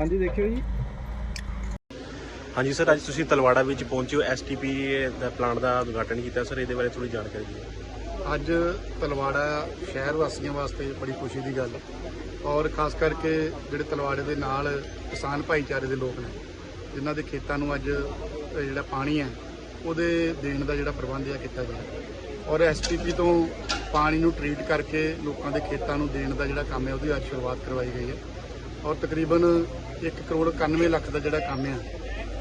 ਹਾਂਜੀ ਦੇਖਿਓ ਜੀ। ਹਾਂਜੀ ਸਰ ਅੱਜ ਤੁਸੀਂ ਤਲਵਾੜਾ ਵਿੱਚ ਪਹੁੰਚੇ ਹੋ ਐਸਟੀਪੀ ਦਾ ਪਲਾਂਟ ਦਾ ਉਦਘਾਟਨ ਕੀਤਾ। ਸਰ ਇਹਦੇ ਬਾਰੇ ਥੋੜੀ ਜਾਣਕਾਰੀ ਦਿਓ। ਅੱਜ ਤਲਵਾੜਾ ਸ਼ਹਿਰ ਵਾਸੀਆਂ ਵਾਸਤੇ ਬੜੀ ਖੁਸ਼ੀ ਦੀ ਗੱਲ। ਹੈ ਔਰ ਖਾਸ ਕਰਕੇ ਜਿਹੜੇ ਤਲਵਾੜੇ ਦੇ ਨਾਲ ਕਿਸਾਨ ਭਾਈਚਾਰੇ ਦੇ ਲੋਕ ਨੇ ਜਿਨ੍ਹਾਂ ਦੇ ਖੇਤਾਂ ਨੂੰ ਅੱਜ ਜਿਹੜਾ ਪਾਣੀ ਹੈ ਉਹਦੇ ਦੇਣ ਦਾ ਜਿਹੜਾ ਪ੍ਰਬੰਧ ਹੈ ਕੀਤਾ ਗਿਆ। ਔਰ ਐਸਟੀਪੀ ਤੋਂ ਪਾਣੀ ਨੂੰ ਟ੍ਰੀਟ ਕਰਕੇ ਲੋਕਾਂ ਦੇ ਖੇਤਾਂ ਨੂੰ ਦੇਣ ਦਾ ਜਿਹੜਾ ਕੰਮ ਹੈ, ਉਹਦੀ ਅੱਜ ਸ਼ੁਰੂਆਤ ਕਰਵਾਈ ਗਈ ਹੈ। ਔਰ ਤਕਰੀਬਨ 1 ਕਰੋੜ 91 ਲੱਖ ਦਾ ਜਿਹੜਾ ਕੰਮ ਹੈ,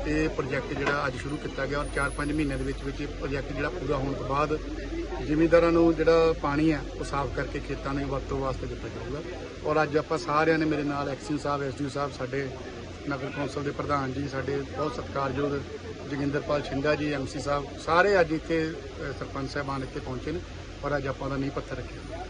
ਇਹ ਪ੍ਰੋਜੈਕਟ ਜਿਹੜਾ ਅੱਜ ਸ਼ੁਰੂ ਕੀਤਾ ਗਿਆ ਔਰ 4-5 ਮਹੀਨਿਆਂ ਦੇ ਵਿੱਚ ਵਿੱਚ ਇਹ ਪ੍ਰੋਜੈਕਟ ਜਿਹੜਾ ਪੂਰਾ ਹੋਣ ਤੋਂ ਬਾਅਦ ਜ਼ਿਮੀਂਦਾਰਾਂ ਨੂੰ ਜਿਹੜਾ ਪਾਣੀ ਹੈ, ਉਹ ਸਾਫ਼ ਕਰਕੇ ਖੇਤਾਂ ਨੂੰ ਵਰਤੋਂ ਵਾਸਤੇ ਦਿੱਤਾ ਜਾਊਗਾ। ਔਰ ਅੱਜ ਆਪਾਂ ਸਾਰਿਆਂ ਨੇ ਮੇਰੇ ਨਾਲ ਐਕਸ਼ਨ ਸਾਹਿਬ ਐਸਡੀਓ ਸਾਹਿਬ, ਸਾਡੇ ਨਗਰ ਕੌਂਸਲ ਦੇ ਪ੍ਰਧਾਨ ਜੀ, ਸਾਡੇ ਬਹੁਤ ਸਤਿਕਾਰਯੋਗ ਜੋਗਿੰਦਰਪਾਲ ਛਿੰਦਾ ਜੀ ਐਮਸੀ ਸਾਹਿਬ, ਸਾਰੇ ਅੱਜ ਇੱਥੇ ਸਰਪੰਚ ਸਾਹਿਬਾਨ ਇੱਥੇ ਪਹੁੰਚੇ ਨੇ। ਔਰ ਅੱਜ ਆਪਾਂ ਦਾ ਨੀਂਹ ਪੱਥਰ ਰੱਖਿਆ।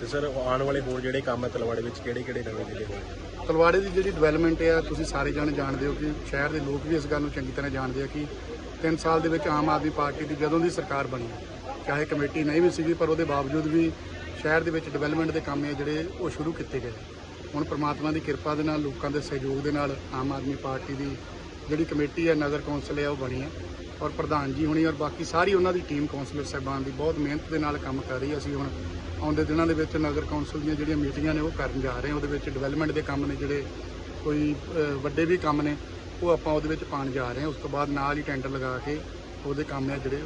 ਤੇ ਸਰ ਆਉਣ ਵਾਲੇ ਹੋਰ ਜਿਹੜੇ ਕੰਮ ਹੈ ਤਲਵਾੜੇ ਵਿੱਚ ਕਿਹੜੇ ਕਿਹੜੇ ਨਵੇਂ ਜਿਹੜੇ ਹੋਣਗੇ ਤਲਵਾੜੇ ਦੀ ਜਿਹੜੀ ਡਿਵੈਲਪਮੈਂਟ ਹੈ ਤੁਸੀਂ ਸਾਰੇ ਜਾਣੇ ਜਾਣਦੇ ਹੋ ਕਿ ਸ਼ਹਿਰ ਦੇ ਲੋਕ ਵੀ ਇਸ ਗੱਲ ਨੂੰ ਚੰਗੀ ਤਰ੍ਹਾਂ ਜਾਣਦੇ ਆ ਕਿ 3 ਸਾਲ ਦੇ ਵਿੱਚ ਆਮ ਆਦਮੀ ਪਾਰਟੀ ਦੀ ਜਦੋਂ ਦੀ ਸਰਕਾਰ ਬਣੀ ਚਾਹੇ ਕਮੇਟੀ ਨਹੀਂ ਵੀ ਸੀਗੀ ਪਰ ਉਹਦੇ ਬਾਵਜੂਦ ਵੀ ਸ਼ਹਿਰ ਦੇ ਵਿੱਚ ਡਿਵੈਲਪਮੈਂਟ ਦੇ ਕੰਮ ਹੈ ਜਿਹੜੇ ਉਹ ਸ਼ੁਰੂ ਕੀਤੇ ਗਏ। ਹੁਣ ਪ੍ਰਮਾਤਮਾ ਦੀ ਕਿਰਪਾ ਦੇ ਨਾਲ ਲੋਕਾਂ ਦੇ ਸਹਿਯੋਗ ਦੇ ਨਾਲ ਆਮ ਆਦਮੀ ਪਾਰਟੀ ਦੀ ਜਿਹੜੀ ਕਮੇਟੀ ਹੈ ਨਗਰ ਕੌਂਸਲ ਹੈ ਉਹ ਬਣੀ ਹੈ। ਔਰ ਪ੍ਰਧਾਨ ਜੀ ਹੁਣੀ ਔਰ ਬਾਕੀ ਸਾਰੀ ਉਹਨਾਂ ਦੀ ਟੀਮ ਕੌਂਸਲਰ ਸਾਹਿਬਾਨ ਦੀ ਬਹੁਤ ਮਿਹਨਤ ਦੇ ਨਾਲ ਕੰਮ ਕਰ ਰਹੀ ਅਸੀਂ ਹੁਣ ਆਉਂਦੇ ਦਿਨਾਂ ਦੇ ਵਿੱਚ ਨਗਰ ਕੌਂਸਲ ਦੀਆਂ ਜਿਹੜੀਆਂ ਮੀਟਿੰਗਾਂ ਨੇ ਉਹ ਕਰਨ ਜਾ ਰਹੇ ਹਾਂ। ਉਹਦੇ ਵਿੱਚ ਡਿਵੈਲਪਮੈਂਟ ਦੇ ਕੰਮ ਨੇ ਜਿਹੜੇ ਕੋਈ ਵੱਡੇ ਵੀ ਕੰਮ ਨੇ, ਉਹ ਆਪਾਂ ਉਹਦੇ ਵਿੱਚ ਪਾਣ ਜਾ ਰਹੇ ਹਾਂ। ਉਸ ਤੋਂ ਬਾਅਦ ਨਾਲ ਹੀ ਟੈਂਡਰ ਲਗਾ ਕੇ ਉਹਦੇ ਕੰਮ ਹੈ ਜਿਹੜੇ